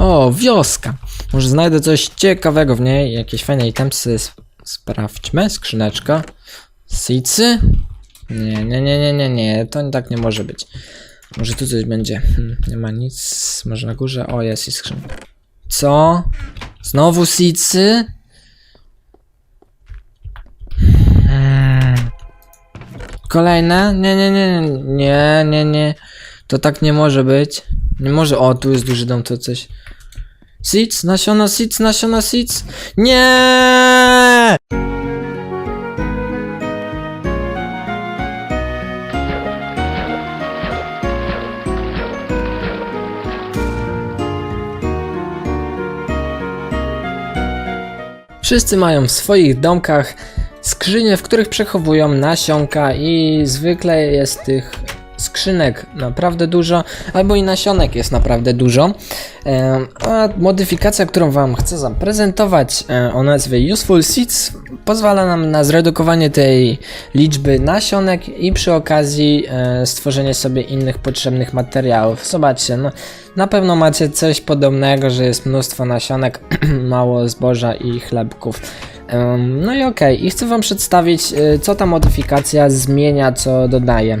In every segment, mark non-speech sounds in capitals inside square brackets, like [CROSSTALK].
O, wioska. Może znajdę coś ciekawego w niej, jakieś fajne itemsy. Sp- Sprawdźmy, skrzyneczka. Sicy? Nie, nie, nie, nie, nie, nie, to tak nie może być. Może tu coś będzie. Hmm, nie ma nic. Może na górze? O, jest i skrzynka. Co? Znowu sicy? Hmm. Kolejne? Nie, nie, nie, nie, nie, nie. To tak nie może być. Nie może. O, tu jest duży dom, to coś. Seeds, nasiona seeds, nasiona seeds. Nie! Wszyscy mają w swoich domkach skrzynie, w których przechowują nasionka i zwykle jest tych skrzynek naprawdę dużo, albo i nasionek jest naprawdę dużo. E, A modyfikacja, którą Wam chcę zaprezentować e, o nazwie Useful Seeds pozwala nam na zredukowanie tej liczby nasionek i przy okazji e, stworzenie sobie innych potrzebnych materiałów. Zobaczcie, no, na pewno macie coś podobnego, że jest mnóstwo nasionek, [CLEARS THROAT] mało zboża i chlebków. No i okej, i chcę Wam przedstawić, co ta modyfikacja zmienia, co dodaje.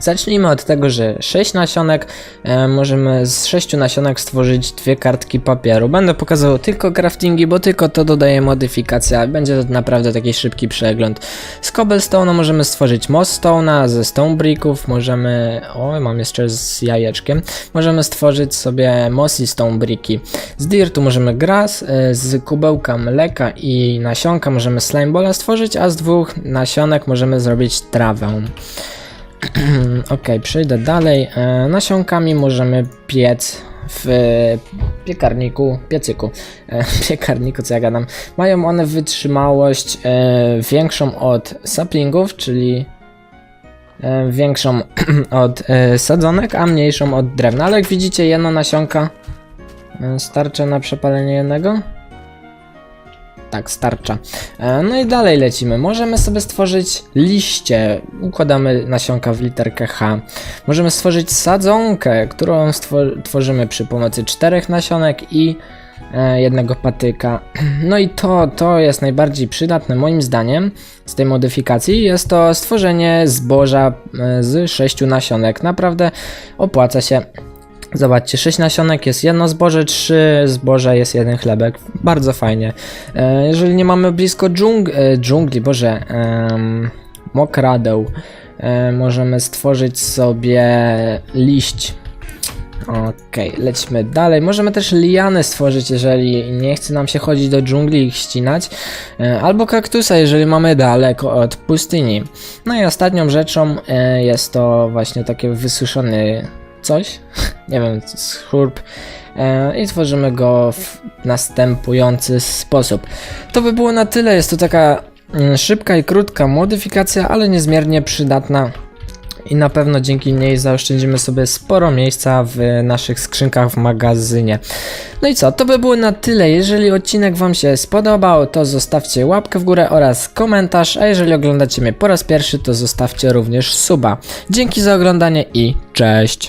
Zacznijmy od tego, że 6 nasionek e, możemy z 6 nasionek stworzyć dwie kartki papieru. Będę pokazywał tylko craftingi, bo tylko to dodaje modyfikacja. Będzie to naprawdę taki szybki przegląd. Z cobblestone'a możemy stworzyć mossstone'a, ze stone bricków możemy... O, mam jeszcze z jajeczkiem. Możemy stworzyć sobie mossy stone bricki. Z dirtu możemy grass, e, z kubełka mleka i nasionka możemy slimeballa stworzyć, a z dwóch nasionek możemy zrobić trawę. [CLEARS THROAT] Ok, przejdę dalej. E, nasionkami możemy piec w piekarniku, piecyku, e, [LAUGHS] piekarniku, co ja gadam. Mają one wytrzymałość e, większą od saplingów, czyli e, większą [CLEARS THROAT] od e, sadzonek, a mniejszą od drewna. Ale jak widzicie, jedno nasionka e, starcza na przepalenie jednego. Tak, starcza. E, No i dalej lecimy. Możemy sobie stworzyć liście. Układamy nasionka w literkę H. Możemy stworzyć sadzonkę, którą tworzymy przy pomocy czterech nasionek i e, jednego patyka. [CLEARS THROAT] No i to, to jest najbardziej przydatne moim zdaniem z tej modyfikacji. Jest to stworzenie zboża e, z sześciu nasionek. Naprawdę opłaca się. Zobaczcie, 6 nasionek jest jedno zboże, 3 zboża jest jeden chlebek. Bardzo fajnie. E, jeżeli nie mamy blisko dżung e, dżungli, boże, em, mokradeł, e, możemy stworzyć sobie liść. Okej, lecimy dalej. Możemy też liany stworzyć, jeżeli nie chce nam się chodzić do dżungli i ich ścinać. Albo kaktusa, jeżeli mamy daleko od pustyni. No i ostatnią rzeczą jest to właśnie takie wysuszony coś, [LAUGHS] nie wiem, schurb e, i tworzymy go w następujący sposób. To by było na tyle, jest to taka mm, szybka i krótka modyfikacja, ale niezmiernie przydatna i na pewno dzięki niej zaoszczędzimy sobie sporo miejsca w naszych skrzynkach w magazynie. No i co, to by było na tyle. Jeżeli odcinek Wam się spodobał, to zostawcie łapkę w górę oraz komentarz, a jeżeli oglądacie mnie po raz pierwszy, to zostawcie również suba. Dzięki za oglądanie i cześć!